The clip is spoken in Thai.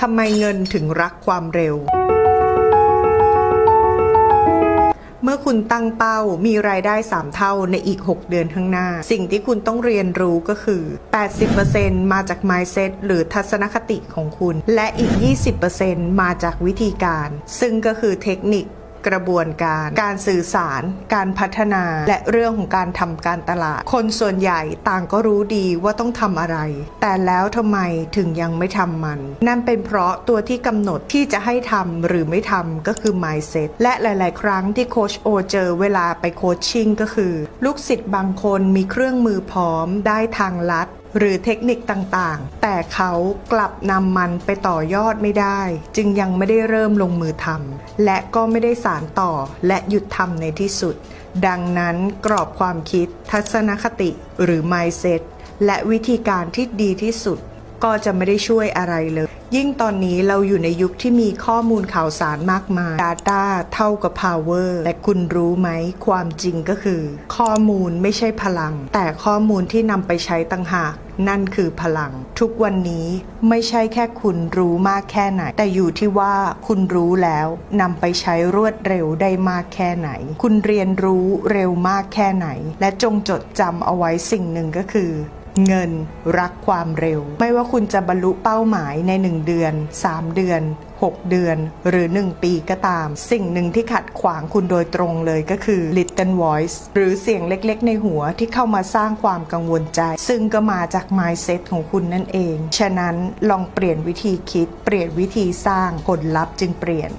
ทำไมเงินถึงรักความเร็ว เมื่อคุณตั้งเป้ามีรายได้ 3 เท่าในอีก 6 เดือนข้างหน้า สิ่งที่คุณต้องเรียนรู้ก็คือ 80%มาจาก mindset หรือทัศนคติของคุณ และอีก 20%มาจากวิธีการ ซึ่งก็คือเทคนิค กระบวนการ การสื่อสาร การพัฒนา และเรื่องของการทำการตลาด คนส่วนใหญ่ต่างก็รู้ดีว่าต้องทำอะไร แต่แล้วทำไมถึงยังไม่ทำมัน นั่นเป็นเพราะตัวที่กำหนดที่จะให้ทำหรือไม่ทำก็คือ mindset และหลาย ๆ ครั้งที่โคชโอเจอเวลาไปโคชชิ่งก็คือ ลูกศิษย์บางคนมีเครื่องมือพร้อมได้ทางลัดหรือเทคนิคต่างๆ แต่เขากลับนำมันไปต่อยอดไม่ได้ จึงยังไม่ได้เริ่มลงมือทำและก็ไม่ได้สารต่อและหยุดทำในที่สุด ดังนั้นกรอบความคิด ทัศนคติ หรือ mindset และวิธีการที่ดีที่สุด ก็จะไม่ได้ช่วยอะไรเลย ยิ่งตอนนี้เราอยู่ในยุคที่มีข้อมูลข่าวสารมากมาย Data เท่ากับ Power แต่คุณรู้ไหม ความจริงก็คือ ข้อมูลไม่ใช่พลัง แต่ข้อมูลที่นำไปใช้ต่างหากนั่นคือพลัง ทุกวันนี้ไม่ใช่แค่คุณรู้มากแค่ไหน แต่อยู่ที่ว่าคุณรู้แล้วนำไปใช้รวดเร็วได้มากแค่ไหน คุณเรียนรู้เร็วมากแค่ไหน และจงจดจำเอาไว้สิ่งหนึ่งก็คือ เงิน รักความเร็ว ไม่ว่าคุณจะบรรลุเป้าหมายใน 1 เดือน 3 เดือน 6 เดือน หรือ 1 ปีก็ตาม สิ่งหนึ่งที่ขัดขวางคุณโดยตรงเลยก็คือ little voice หรือเสียงเล็กๆ ในหัวที่เข้ามาสร้างความกังวลใจ ซึ่งก็มาจาก mindset ของคุณนั่นเอง ฉะนั้นลองเปลี่ยนวิธีคิด เปลี่ยนวิธีสร้างผลลัพธ์จึงเปลี่ยน